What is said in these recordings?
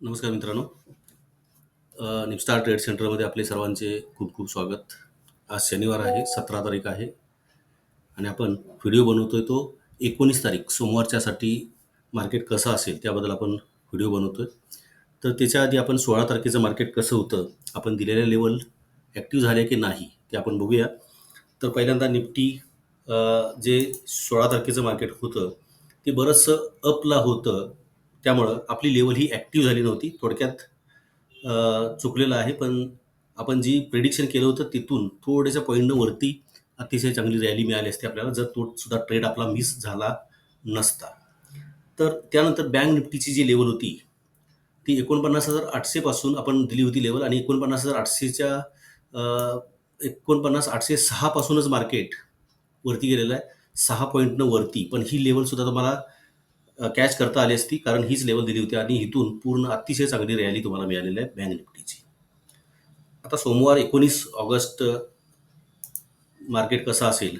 नमस्कार मित्रांनो. निपस्टार ट्रेड सेंटरमध्ये आपले सर्वांचे खूप खूप स्वागत. आज शनिवार आहे सतरा तारीख आहे आणि आपण व्हिडिओ बनवतोय तो एकोणीस तारीख सोमवारच्यासाठी मार्केट कसं असेल त्याबद्दल आपण व्हिडिओ बनवतोय. तर त्याच्या आधी आपण सोळा तारखेचं मार्केट कसं होतं आपण दिलेल्या लेवल ॲक्टिव्ह झाले की नाही ते आपण बघूया. तर पहिल्यांदा निफ्टी जे सोळा तारखेचं मार्केट होतं ते बरंचसं अपला होतं. त्यामुळं आपली लेवल ही ॲक्टिव्ह झाली नव्हती. थोडक्यात चुकलेलं आहे पण आपण जी प्रिडिक्शन केलं होतं तिथून थोड्याशा पॉईंटनं वरती अतिशय चांगली रॅली मिळाली असते आपल्याला जर तो सुद्धा ट्रेड आपला मिस झाला नसता. तर त्यानंतर बँक निफ्टीची जी लेवल होती ती एकोणपन्नास हजार आठशेपासून आपण दिली होती लेवल आणि एकोणपन्नास हजार आठशेच्या एकोणपन्नास आठशे सहापासूनच मार्केट वरती गेलेलं आहे. सहा पॉईंटनं वरती. पण ही लेवलसुद्धा तुम्हाला कॅच करता आली असती कारण हीच लेवल दिली होती आणि इथून पूर्ण अतिशय चांगली रॅली तुम्हाला मिळालेली आहे बँक निफ्टीची आता सोमवार एकोणीस ऑगस्ट मार्केट कसं असेल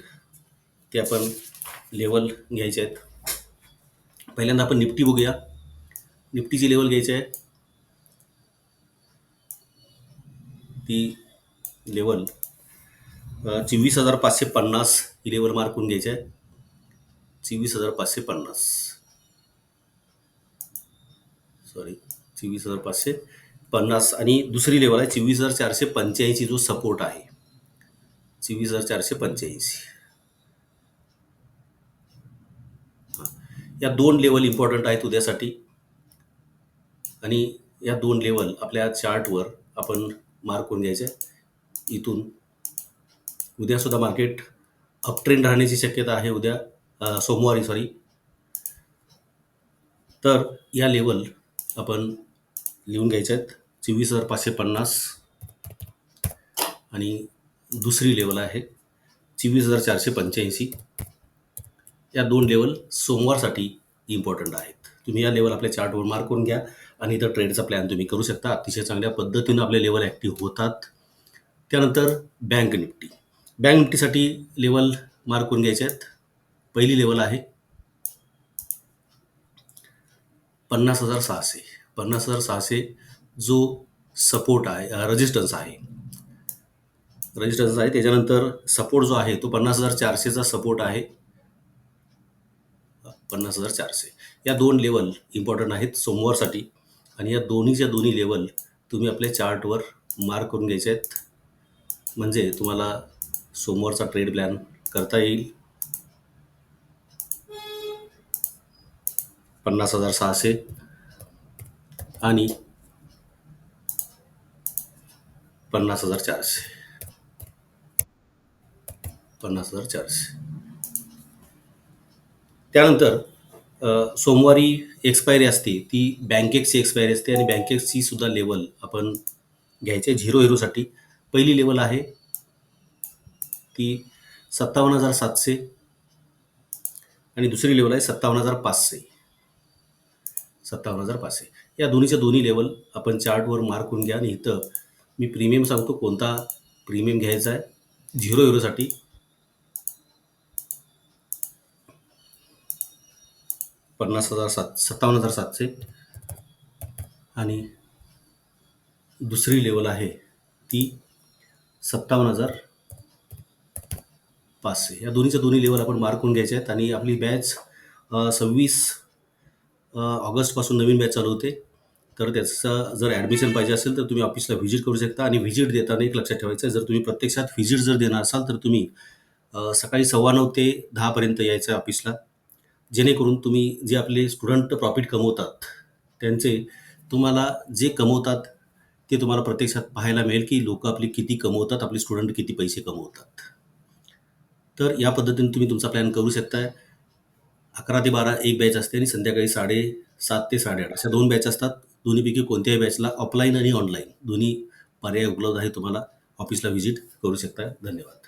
ते आपण लेवल घ्यायचे आहेत. पहिल्यांदा आपण निफ्टी बघूया. निफ्टीची लेवल घ्यायची आहे. ती लेवल चोवीस हजार पाचशे पन्नास ही लेवल मार्क करून घ्यायची आहे. चोवीस हजार पाचशे पन्नास. सॉरी चोवीस हजार पाचशे पन्नास आणि दुसरी लेवल आहे चोवीस हजार चारशे पंच्याऐंशी जो सपोर्ट आहे. चोवीस हजार चारशे पंच्याऐंशी. या दोन लेवल इम्पॉर्टंट आहेत उद्यासाठी. आणि या दोन लेवल आपल्या चार्टवर आपण मार्क करून घ्यायचे. इथून. उद्यासुद्धा मार्केट अपट्रेंड राहण्याची शक्यता आहे उद्या सोमवारी सॉरी तर या लेवल आपण लिहून घ्यायच्या आहेत चोवीस हजार पाचशे पन्नास. आणि दुसरी लेवल आहे चोवीस हजार चारशे पंच्याऐंशी. या दोन लेवल सोमवारसाठी इम्पॉर्टंट आहेत. तुम्ही या लेवल आपल्या चार्टवर मार्क करून घ्या आणि इथं ट्रेडचा प्लॅन तुम्ही करू शकता. अतिशय चांगल्या पद्धतीनं आपले लेवल ॲक्टिव्ह होतात. त्यानंतर बँक निफ्टी बँक निफ्टीसाठी लेवल मार्क करून घ्यायचे आहेत पहिली लेवल आहे पन्नास हजार सहाशे. पन्नास हजार सहाशे जो सपोर्ट आहे रजिस्टन्स आहे. रजिस्टन्स आहे त्याच्यानंतर सपोर्ट जो आहे तो पन्नास हजार चारशेचा सपोर्ट आहे. पन्नास हजार चारशे. या दोन लेवल इम्पॉर्टंट आहेत सोमवारसाठी आणि या दोन्हीच्या दोन्ही लेवल तुम्ही आपल्या चार्टवर मार्क करून घ्यायचे आहेत. म्हणजे तुम्हाला सोमवारचा ट्रेड प्लॅन करता येईल. पन्नास हजार सहाशे. आणि पन्नास हजार चारशे. पन्नास हजार चारशे. त्यानंतर सोमवारी एक्सपायरी असते. ती बँकेक्सची एक्सपायरी असते आणि बँकेक्सची सुद्धा लेवल आपण घ्यायचे झिरो हिरोसाठी. पहिली लेवल आहे ती सत्तावन्न हजार सातशे. आणि दुसरी लेवल आहे सत्तावन्न हजार पाचशे. सत्तावन्न हजार पाचशे. या दोन्हीच्या दोन्ही लेवल आपण चार्टवर मार्क करून घ्या आणि इथं मी प्रीमियम सांगतो कोणता प्रीमियम घ्यायचा आहे. झिरो हिरोसाठी पन्नास हजार सात सत्तावन्न हजार सातशे. आणि दुसरी लेवल आहे ती सत्तावन्न हजार पाचशे. या दोन्हीच्या दोन्ही लेवल आपण मार्क करून घ्यायचे आहेत आणि आपली बॅच सव्वीस ऑगस्टपासून नवीन बॅच चालू होते. तर त्याचं जर ॲडमिशन पाहिजे असेल तर तुम्ही ऑफिसला व्हिजिट करू शकता आणि व्हिजिट देताना एक लक्षात ठेवायचं आहे जर तुम्ही प्रत्यक्षात व्हिजिट जर देणार असाल तर तुम्ही सकाळी सव्वा नऊ ते दहापर्यंत यायचं आहे ऑफिसला जेणेकरून तुम्ही जे आपले स्टुडंट प्रॉफिट कमवतात त्यांचे तुम्हाला जे कमवतात ते तुम्हाला प्रत्यक्षात पाहायला मिळेल की लोक आपली किती कमवतात आपले स्टुडंट किती पैसे कमवतात. तर या पद्धतीने तुम्ही तुमचा प्लॅन करू शकताय. अकरा ते बारा एक बॅच असते आणि संध्याकाळी साडे सात ते साडेआठ अशा दोन बॅच असतात. दोन्हीपैकी कोणत्याही बॅचला ऑफलाईन आणि ऑनलाईन दोन्ही पर्याय उपलब्ध आहे तुम्हाला. ऑफिसला व्हिजिट करू शकता. धन्यवाद.